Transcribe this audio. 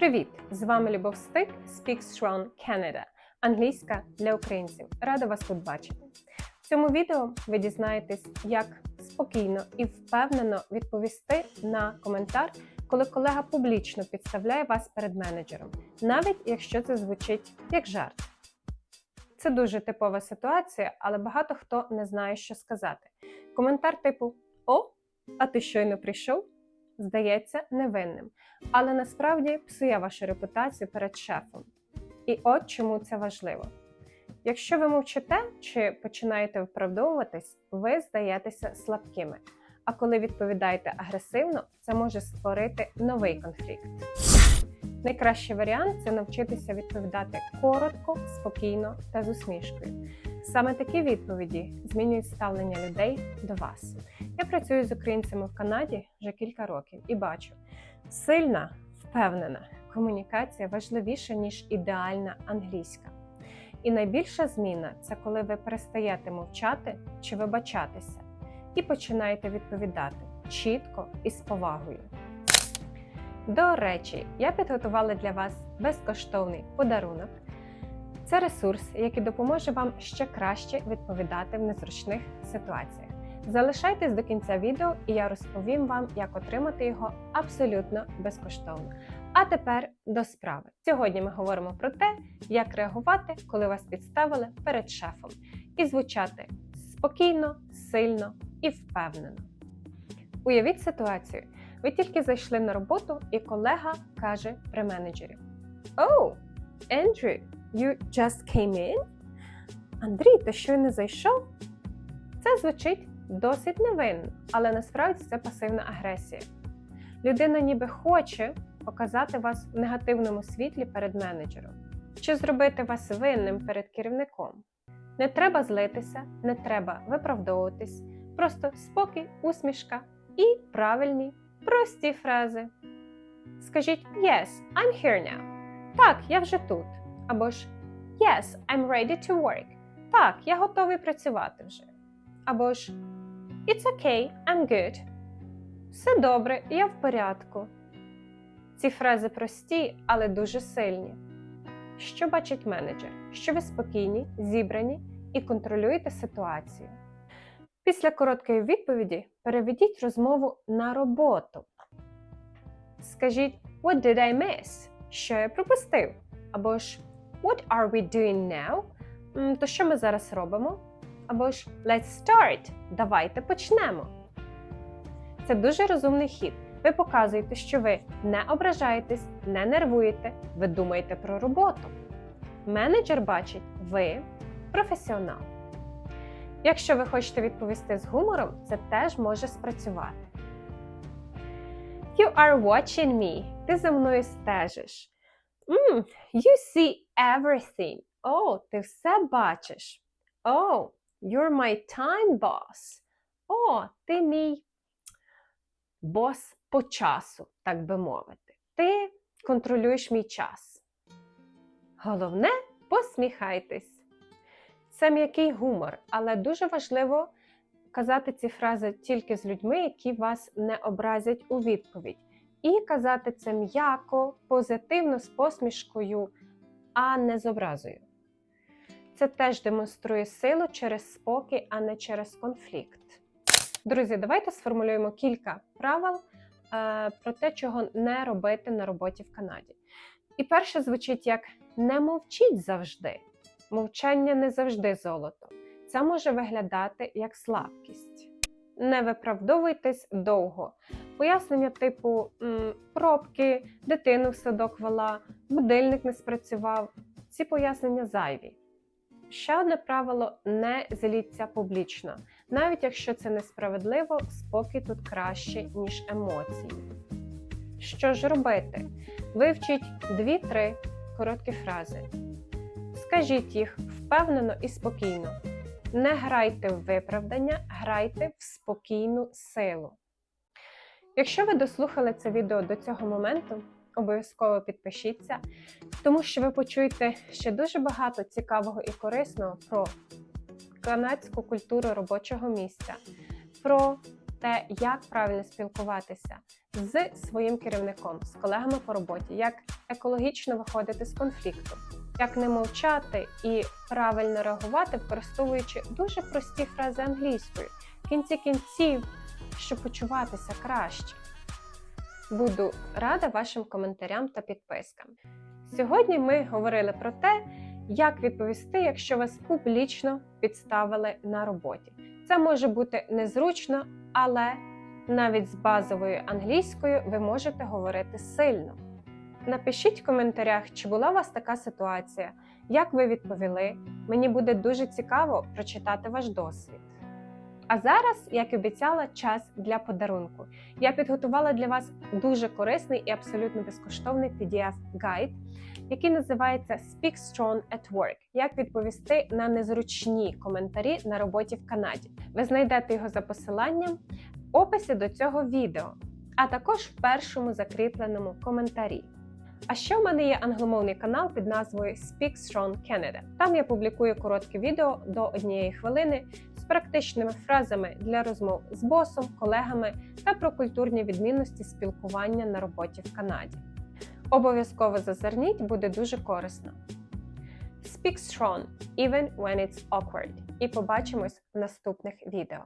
Привіт! З вами Любов Стик, Speak Strong Canada, англійська для українців. Рада вас тут бачити. В цьому відео ви дізнаєтесь, як спокійно і впевнено відповісти на коментар, коли колега публічно підставляє вас перед менеджером, навіть якщо це звучить як жарт. Це дуже типова ситуація, але багато хто не знає, що сказати. Коментар типу О, а ти щойно прийшов? Здається невинним, але насправді псує вашу репутацію перед шефом. І от чому це важливо. Якщо ви мовчите чи починаєте виправдовуватись, ви здаєтеся слабкими. А коли відповідаєте агресивно, це може створити новий конфлікт. Найкращий варіант це навчитися відповідати коротко, спокійно та з усмішкою. Саме такі відповіді змінюють ставлення людей до вас. Я працюю з українцями в Канаді вже кілька років і бачу, сильна, впевнена комунікація важливіша, ніж ідеальна англійська. І найбільша зміна це коли ви перестаєте мовчати чи вибачатися і починаєте відповідати чітко і з повагою. До речі, я підготувала для вас безкоштовний подарунок. Це ресурс, який допоможе вам ще краще відповідати в незручних ситуаціях. Залишайтесь до кінця відео, і я розповім вам, як отримати його абсолютно безкоштовно. А тепер до справи. Сьогодні ми говоримо про те, як реагувати, коли вас підставили перед шефом, і звучати спокійно, сильно і впевнено. Уявіть ситуацію. Ви тільки зайшли на роботу, і колега каже при менеджері: Oh, Andrew, you just came in? Андрій, ти щойно зайшов? Це звучить досить невинно, але насправді це пасивна агресія. Людина ніби хоче показати вас в негативному світлі перед менеджером чи зробити вас винним перед керівником. Не треба злитися, не треба виправдовуватись, просто спокій, усмішка і правильні, прості фрази. Скажіть Yes, I'm here now. Так, я вже тут. Або ж Yes, I'm ready to work. Так, я готовий працювати вже. Або ж It's okay, I'm good. Все добре, я в порядку. Ці фрази прості, але дуже сильні. Що бачить менеджер? Що ви спокійні, зібрані і контролюєте ситуацію. Після короткої відповіді переведіть розмову на роботу. Скажіть What did I miss? Що я пропустив? Або ж What are we doing now? То що ми зараз робимо? Або ж Let's start. Давайте почнемо. Це дуже розумний хід. Ви показуєте, що ви не ображаєтесь, не нервуєте, ви думаєте про роботу. Менеджер бачить, ви професіонал. Якщо ви хочете відповісти з гумором, це теж може спрацювати. You are watching me. Ти за мною стежиш. Mm, you see everything. О, ти все бачиш. Oh, you're my time boss. О, ти мій бос по часу, так би мовити. Ти контролюєш мій час. Головне посміхайтесь. Це м'який гумор, але дуже важливо казати ці фрази тільки з людьми, які вас не образять у відповідь. І казати це м'яко, позитивно, з посмішкою, а не з образою. Це теж демонструє силу через спокій, а не через конфлікт. Друзі, давайте сформулюємо кілька правил е, про те, чого не робити на роботі в Канаді. І перше звучить як не мовчіть завжди. Мовчання не завжди золото. Це може виглядати як слабкість. Не виправдовуйтесь довго. Пояснення типу пробки, дитину в садок вела, будильник не спрацював. Ці пояснення зайві. Ще одне правило не зліться публічно. Навіть якщо це несправедливо, спокій тут краще, ніж емоції. Що ж робити? Вивчіть 2-3 короткі фрази. Скажіть їх впевнено і спокійно. Не грайте в виправдання, грайте в спокійну силу. Якщо ви дослухали це відео до цього моменту, обов'язково підпишіться, тому що ви почуєте ще дуже багато цікавого і корисного про канадську культуру робочого місця, про те, як правильно спілкуватися з своїм керівником, з колегами по роботі, як екологічно виходити з конфлікту, як не мовчати і правильно реагувати, використовуючи дуже прості фрази англійською, в кінці кінців, щоб почуватися краще. Буду рада вашим коментарям та підпискам. Сьогодні ми говорили про те, як відповісти, якщо вас публічно підставили на роботі. Це може бути незручно, але навіть з базовою англійською ви можете говорити сильно. Напишіть в коментарях, чи була у вас така ситуація, як ви відповіли. Мені буде дуже цікаво прочитати ваш досвід. А зараз, як і обіцяла, час для подарунку. Я підготувала для вас дуже корисний і абсолютно безкоштовний PDF-гайд, який називається Speak Strong at Work. Як відповісти на незручні коментарі на роботі в Канаді. Ви знайдете його за посиланням в описі до цього відео, а також в першому закріпленому коментарі. А ще в мене є англомовний канал під назвою Speak Strong Canada. Там я публікую короткі відео до однієї хвилини з практичними фразами для розмов з босом, колегами та про культурні відмінності спілкування на роботі в Канаді. Обов'язково зазирніть, буде дуже корисно. Speak strong, even when it's awkward. І побачимось в наступних відео.